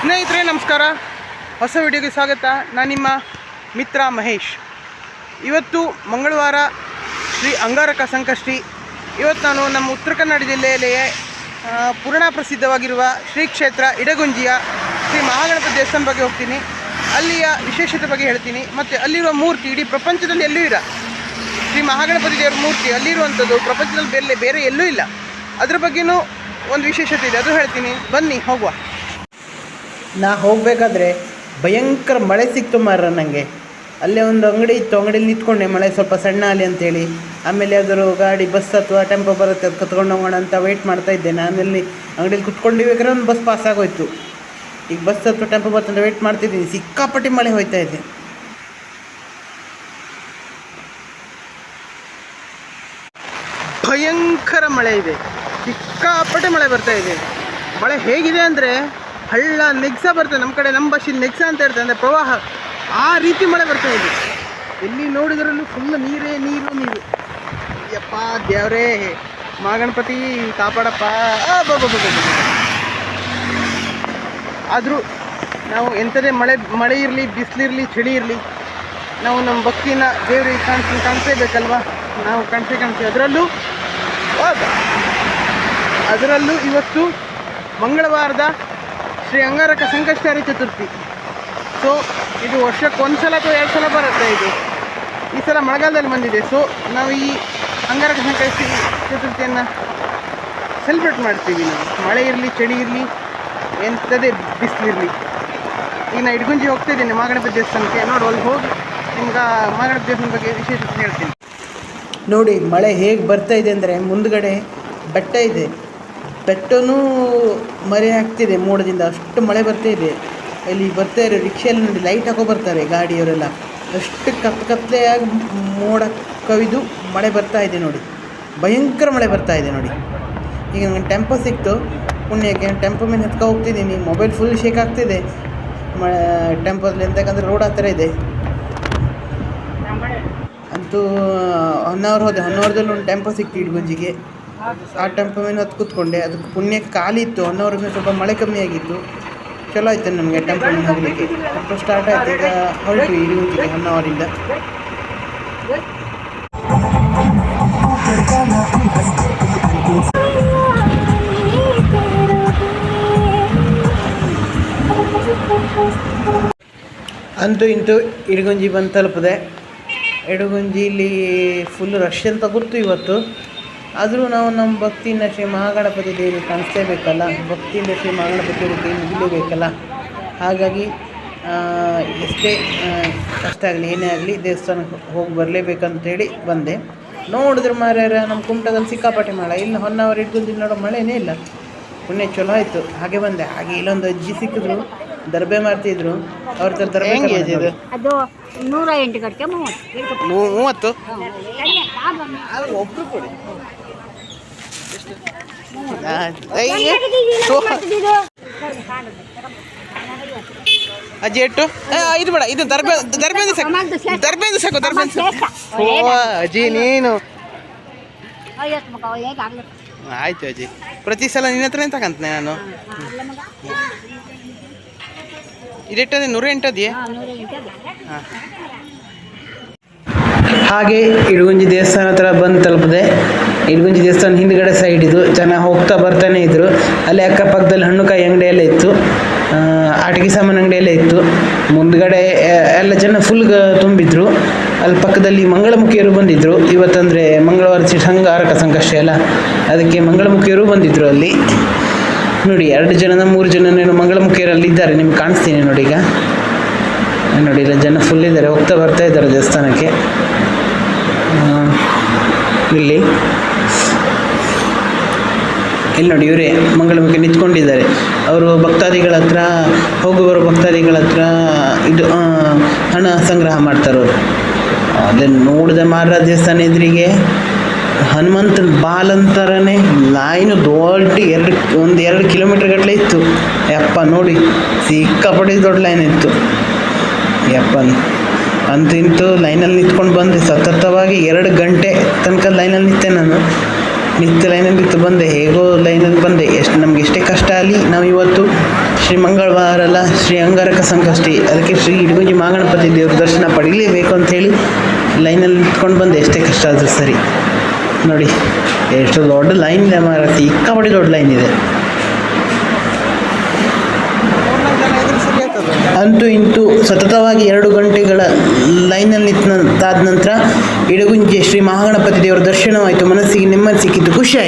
ಸ್ನೇಹಿತರೆ, ನಮಸ್ಕಾರ. ಹೊಸ ವಿಡಿಯೋಗೆ ಸ್ವಾಗತ. ನಾನು ನಿಮ್ಮ ಮಿತ್ರ ಮಹೇಶ್. ಇವತ್ತು ಮಂಗಳವಾರ ಶ್ರೀ ಅಂಗಾರಕ ಸಂಕಷ್ಟಿ. ಇವತ್ತು ನಾನು ನಮ್ಮ ಉತ್ತರ ಕನ್ನಡ ಜಿಲ್ಲೆಯಲ್ಲಿಯೇ ಪುರಾಣ ಪ್ರಸಿದ್ಧವಾಗಿರುವ ಶ್ರೀ ಕ್ಷೇತ್ರ ಇಡಗುಂಜಿಯ ಶ್ರೀ ಮಹಾಗಣಪತಿ ದೇವಸ್ಥಾನ ಬಗ್ಗೆ ಹೋಗ್ತೀನಿ. ಅಲ್ಲಿಯ ವಿಶೇಷತೆ ಬಗ್ಗೆ ಹೇಳ್ತೀನಿ. ಮತ್ತು ಅಲ್ಲಿರುವ ಮೂರ್ತಿ, ಇಡೀ ಪ್ರಪಂಚದಲ್ಲಿ ಎಲ್ಲೂ ಇಲ್ಲ. ಶ್ರೀ ಮಹಾಗಣಪತಿ ದೇವರ ಮೂರ್ತಿ ಅಲ್ಲಿರುವಂಥದ್ದು ಪ್ರಪಂಚದಲ್ಲಿ ಬೇರೆ ಬೇರೆ ಎಲ್ಲೂ ಇಲ್ಲ. ಅದ್ರ ಬಗ್ಗೆಯೂ ಒಂದು ವಿಶೇಷತೆ ಇದೆ. ಅದು ಹೇಳ್ತೀನಿ. ಬನ್ನಿ, ಹೋಗುವ. ನಾ ಹೋಗಬೇಕಾದ್ರೆ ಭಯಂಕರ ಮಳೆ ಸಿಕ್ತು ಮಾರ ನನಗೆ ಅಲ್ಲೇ ಒಂದು ಅಂಗಡಿ ಇತ್ತು, ಅಂಗಡಿಯಲ್ಲಿ ನಿಂತ್ಕೊಂಡೆ ಮಳೆ ಸ್ವಲ್ಪ ಸಣ್ಣ ಅಲ್ಲಿ ಅಂತೇಳಿ. ಆಮೇಲೆ ಯಾವ್ದಾದ್ರು ಗಾಡಿ ಬಸ್ ಅಥವಾ ಟೆಂಪೋ ಬರುತ್ತೆ ಅದು ಕತ್ಕೊಂಡು ಹೋಗೋಣ ಅಂತ ವೆಯ್ಟ್ ಮಾಡ್ತಾ ಇದ್ದೆ. ನಾನು ಅಲ್ಲಿ ಅಂಗಡಿಯಲ್ಲಿ ಕುತ್ಕೊಂಡಿರ್ಬೇಕಾದ್ರೆ ಒಂದು ಬಸ್ ಪಾಸ್ ಆಗೋಯ್ತು. ಈಗ ಬಸ್ ಅಥವಾ ಟೆಂಪೋ ಬರ್ತಂತ ವೆಯ್ಟ್ ಮಾಡ್ತಿದ್ದೀನಿ. ಸಿಕ್ಕಾಪಟ್ಟಿ ಮಳೆ ಹೋಯ್ತಾ ಇದೆ. ಭಯಂಕರ ಮಳೆ ಇದೆ. ಸಿಕ್ಕಾಪಟ್ಟೆ ಮಳೆ ಬರ್ತಾ ಇದೆ. ಮಳೆ ಹೇಗಿದೆ ಅಂದರೆ ಹಳ್ಳ ನೆಗ್ಸ ಬರ್ತದೆ. ನಮ್ಮ ಕಡೆ ನಮ್ಮ ಭಾಷೆಯಲ್ಲಿ ನೆಗ್ಸ ಅಂತ ಹೇಳ್ತಾರೆ ಅಂದರೆ ಪ್ರವಾಹ ಆ ರೀತಿ ಮಳೆ ಬರ್ತಾ ಇದೆ. ಎಲ್ಲಿ ನೋಡಿದ್ರಲ್ಲೂ ಫುಲ್ ನೀರೇ ನೀರು ನೀರು. ಯಪ್ಪ ದೇವರೇ ಮಹಾಗಣಪತಿ ಕಾಪಾಡಪ್ಪ. ಆದರೂ ನಾವು ಎಂಥದೇ ಮಳೆ ಮಳೆ ಇರಲಿ ಬಿಸಿಲಿರಲಿ ಚಳಿ ಇರಲಿ, ನಾವು ನಮ್ಮ ಭಕ್ತಿನ ದೇವರಿಗೆ ಕಾಣಿಸ್ ಕಾಣಿಸಲೇಬೇಕಲ್ವಾ ನಾವು ಕಾಣಿಸೇ ಕಾಣಿಸ್ತೀವಿ ಅದರಲ್ಲೂ ಅದರಲ್ಲೂ ಇವತ್ತು ಮಂಗಳವಾರದ ಶ್ರೀ ಅಂಗಾರಕ ಸಂಕಷ್ಟಾರಿ ಚತುರ್ಥಿ. ಸೊ ಇದು ವರ್ಷಕ್ಕೆ ಒಂದು ಸಲ ಅಥವಾ ಎರಡು ಸಲ ಬರುತ್ತೆ ಇದು. ಈ ಸಲ ಮಳೆಗಾಲದಲ್ಲಿ ಬಂದಿದೆ. ಸೊ ನಾವು ಈ ಅಂಗಾರಕ ಸಂಕಷ್ಟಿ ಚತುರ್ಥಿಯನ್ನು ಸೆಲೆಬ್ರೇಟ್ ಮಾಡ್ತೀವಿ ನಾವು. ಮಳೆ ಇರಲಿ, ಚಳಿ ಇರಲಿ ಎಂಥದೇ ಬಿಸಿಲಿರಲಿ. ಈಗ ನಾನು ಇಡ್ಗುಂಜಿ ಹೋಗ್ತಾ ಇದ್ದೀನಿ ಮಾಗಣಪತಿ ದೇವಸ್ಥಾನಕ್ಕೆ. ನೋಡು, ಅಲ್ಲಿ ಹೋಗಿ ನಿಮ್ಗೆ ಮಾಗಣಪತಿ ದೇವಸ್ಥಾನ ಬಗ್ಗೆ ವಿಶೇಷ ಹೇಳ್ತೀನಿ. ನೋಡಿ, ಮಳೆ ಹೇಗೆ ಬರ್ತಾ ಇದೆ ಅಂದರೆ ಮುಂದ್ಗಡೆ ಬೆಟ್ಟ ಇದೆ. ಬೆಟ್ಟನೂ ಮರೆ ಆಗ್ತಿದೆ ಮೋಡದಿಂದ ಅಷ್ಟು ಮಳೆ ಬರ್ತಾ ಇದೆ. ಇಲ್ಲಿ ಬರ್ತಾ ಇರೋ ರಿಕ್ಷೆಯಲ್ಲಿ ನೋಡಿ ಲೈಟ್ ಹಾಕೋ ಬರ್ತಾರೆ ಗಾಡಿಯವರೆಲ್ಲ. ಅಷ್ಟು ಕತ್ ಕತ್ಲೆಯಾಗಿ ಮೋಡ ಕವಿದು ಮಳೆ ಬರ್ತಾ ಇದೆ ನೋಡಿ. ಭಯಂಕರ ಮಳೆ ಬರ್ತಾ ಇದೆ ನೋಡಿ. ಈಗ ನನಗೆ ಟೆಂಪೋ ಸಿಕ್ತು. ಪುಣ್ಯಕ್ಕೆ ಟೆಂಪೋ ಮೇಲೆ ಹತ್ಕೊ ಹೋಗ್ತಿದ್ದೀನಿ. ಮೊಬೈಲ್ ಫುಲ್ ಶೇಕ್ ಆಗ್ತಿದೆ. ಮ ಟೆಂಪೋದಲ್ಲಿ ಎಂತಕ್ಕಂದ್ರೆ ರೋಡ್ ಆ ಥರ ಇದೆ. ಅಂತೂ ಹೊನ್ನಾವರ್ ಹೋದೆ ಹೊನ್ನಾವರದಲ್ಲಿ ಒಂದು ಟೆಂಪೋ ಸಿಕ್ತು ಇಡ್ಗುಂಜಿಗೆ. ಆ ಟೆಂಪೋ ಮೇಲೆ ಹತ್ತು ಕೂತ್ಕೊಂಡೆ. ಅದಕ್ಕೆ ಖಾಲಿ ಇತ್ತು. ಮೇಲೆ ಸ್ವಲ್ಪ ಮಳೆ ಕಮ್ಮಿ ಆಗಿತ್ತು. ಚಲೋ ಆಯ್ತು ನಮಗೆ ಟೆಂಪೋ ಮೇಲೆ ಹೋಗಲಿಕ್ಕೆ. ಟೆಂಪೋ ಸ್ಟಾರ್ಟ್ ಆಯ್ತು. ಈಗ ಹೊರಟ್ವಿ ಇಡ್ಗುಂಜಿಗೆ ಹೊನ್ನಾವರಿಂದ ಅಂತೂ ಇಂತೂ ಇಡಗುಂಜಿ ಬಂದು ತಲುಪಿದೆ. ಇಡಗುಂಜಿಲಿ ಫುಲ್ ರಶ್ ಅಂತ ಗೊತ್ತು ಇವತ್ತು. ಆದರೂ ನಾವು ನಮ್ಮ ಭಕ್ತಿಯಿಂದ ಶ್ರೀ ಮಹಾಗಣಪತಿ ದೇವರಿಗೆ ಕಾಣಿಸ್ಲೇಬೇಕಲ್ಲ? ಭಕ್ತಿಯಿಂದ ಶ್ರೀ ಮಹಾಗಣಪತಿ ದೇವರಿಗೆ ಕೈ ಮುಗಿಲೇಬೇಕಲ್ಲ? ಹಾಗಾಗಿ ಎಷ್ಟೇ ಕಷ್ಟ ಆಗಲಿ ಏನೇ ಆಗಲಿ ದೇವಸ್ಥಾನಕ್ಕೆ ಹೋಗಿ ಬರಲೇಬೇಕಂತೇಳಿ ಬಂದೆ. ನೋಡಿದ್ರೆ ಮಾರ್ಯಾರ ನಮ್ಮ ಕುಮಟದಲ್ಲಿ ಸಿಕ್ಕಾಪಟ್ಟೆ ಮಳೆ. ಇಲ್ಲಿ ಹೊನ್ನಾವರ ಇಟ್ಕೊಂಡು ನೋಡೋ ಮಳೆನೇ ಇಲ್ಲ. ಪುಣ್ಯ ಚಲೋ ಆಯಿತು. ಹಾಗೆ ಬಂದೆ. ಹಾಗೆ ಇಲ್ಲೊಂದು ಅಜ್ಜಿ ಸಿಕ್ಕಿದ್ರು ದರ್ಬೆ ಮಾಡ್ತಿದ್ರು. ಅವ್ರ ಹತ್ರ ದರ್ಬೆ ಹೆಂಗೆ ತಗೊಂಡೆ ಇದು? ಅದು ನೂರ ಎಂಟು ಗಂಟೆ ಮೂವತ್ತು. ಮೂವತ್ತು? ಒಬ್ರು ಕೊಡಿ ಅಜ್ಜಿ ಎಟ್ಟು? ಇದು ಬೇಡ ಇದು ದರ್ಬೆ ದರ್ಬೆಂದು ಸಾಕು. ದರ್ಬೆಂದು ಸಾಕು ದರ್ಬೆಂದು ಸಾಕು. ಓ ಅಜ್ಜಿ ನೀನು. ಆಯ್ತು ಅಜ್ಜಿ. ಪ್ರತಿ ಸಲ ನಿನ್ನ ಹತ್ರನೇ ತಗಂತನೆ ನಾನು? ಇದೆಟ್ಟದೆ ನೂರ ಎಂಟದೆಯೇ ಹಾಗೆ ಇಡಗುಂಜಿ ದೇವಸ್ಥಾನ ಹತ್ರ ಬಂದು ತಲುಪಿದೆ, ಇಡಗುಂಜಿ ದೇವಸ್ಥಾನ ಹಿಂದ್ಗಡೆ ಸೈಡ್ ಇದು. ಜನ ಹೋಗ್ತಾ ಬರ್ತಾನೆ ಇದ್ರು. ಅಲ್ಲಿ ಅಕ್ಕಪಕ್ಕದಲ್ಲಿ ಅಂಗಡಿ ಎಲ್ಲ ಇತ್ತು. ಆಟಿಕೆ ಸಾಮಾನು ಅಂಗಡಿ ಇತ್ತು. ಮುಂದ್ಗಡೆ ಎಲ್ಲ ಜನ ಫುಲ್ ತುಂಬಿದ್ರು. ಅಲ್ಲಿ ಪಕ್ಕದಲ್ಲಿ ಮಂಗಳಮುಖಿಯರು ಬಂದಿದ್ರು. ಇವತ್ತಂದರೆ ಮಂಗಳವಾರ ಸಂಘ ಆರಕ ಸಂಕಷ್ಟ ಅಲ್ಲ? ಅದಕ್ಕೆ ಮಂಗಳಮುಖಿಯರು ಬಂದಿದ್ರು ಅಲ್ಲಿ. ನೋಡಿ, ಎರಡು ಜನನ ಮೂರು ಜನನೇನು ಮಂಗಳಮುಖಿಯರಲ್ಲಿ ಇದ್ದಾರೆ. ನಿಮ್ಗೆ ಕಾಣಿಸ್ತೀನಿ ನೋಡಿ ಈಗ. ನೋಡಿ ಇಲ್ಲ ಜನ ಫುಲ್ ಇದ್ದಾರೆ. ಹೋಗ್ತಾ ಬರ್ತಾ ಇದ್ದಾರೆ ದೇವಸ್ಥಾನಕ್ಕೆ. ಇಲ್ಲಿ. ಇಲ್ಲಿ ನೋಡಿ, ಇವರೇ ಮಂಗಳಮುಖಿ ನಿಂತ್ಕೊಂಡಿದ್ದಾರೆ. ಅವರು ಭಕ್ತಾದಿಗಳ ಹತ್ರ ಹೋಗು ಬರೋ ಭಕ್ತಾದಿಗಳ ಹತ್ರ ಇದು ಹಣ ಸಂಗ್ರಹ ಮಾಡ್ತಾರೆ ಅವರು. ಅದನ್ನು ನೋಡಿದ ಮಾರ ದೇವಸ್ಥಾನ ಎದುರಿಗೆ. ಹನುಮಂತನ ಬಾಲ್ ಅಂತಾರನೇ ಲೈನು ದೊಡ್ಡ ಎರಡು, ಒಂದು ಎರಡು ಕಿಲೋಮೀಟ್ರ್ ಗಟ್ಟಲೆ ಇತ್ತು. ಯಪ್ಪ, ನೋಡಿ, ಸಿಕ್ಕಾಪಟ್ಟೆ ದೊಡ್ಡ ಲೈನ್ ಇತ್ತು. ಯಪ್ಪ ಅಂತೂ ಇಂತು ಲೈನಲ್ಲಿ ನಿಂತ್ಕೊಂಡು ಬಂದೆ. ಸತತವಾಗಿ ಎರಡು ಗಂಟೆ ತನಕ ಲೈನಲ್ಲಿ ನಿಂತೆ ನಾನು. ನಿಂತು ಲೈನಲ್ಲಿ ನಿಂತು ಬಂದೆ. ಹೇಗೋ ಲೈನಲ್ಲಿ ಬಂದೆ. ಎಷ್ಟು ನಮ್ಗೆ ಎಷ್ಟೇ ಕಷ್ಟ ಆಗಲಿ ನಾವು ಇವತ್ತು ಶ್ರೀ ಮಂಗಳವಾರ ಅಲ್ಲ ಶ್ರೀ ಅಂಗಾರಕ ಸಂಕಷ್ಟಿ. ಅದಕ್ಕೆ ಶ್ರೀ ಇಡಗುಂಜಿ ಮಹಾಗಣಪತಿ ದೇವ್ರ ದರ್ಶನ ಪಡೀಲೇಬೇಕು ಅಂಥೇಳಿ ಲೈನಲ್ಲಿ ನಿಂತ್ಕೊಂಡು ಬಂದೆ. ಎಷ್ಟೇ ಕಷ್ಟ ಆದರೂ ಸರಿ. ನೋಡಿ ಎಷ್ಟು ದೊಡ್ಡ ಲೈನ್ ಇದೆ ಮಾರ ಇಕ್ಕಾಬಡಿ ದೊಡ್ಡ ಲೈನ್ ಇದೆ. ಅಂತೂ ಇಂತೂ ಸತತವಾಗಿ ಎರಡು ಗಂಟೆಗಳ ಲೈನಲ್ಲಿ ನಂತರ ಇಡಗುಂಜಿ ಶ್ರೀ ಮಹಾಗಣಪತಿ ದೇವರ ದರ್ಶನವಾಯಿತು. ಮನಸ್ಸಿಗೆ ನೆಮ್ಮದಿ ಸಿಕ್ಕಿದ್ದು ಖುಷಿ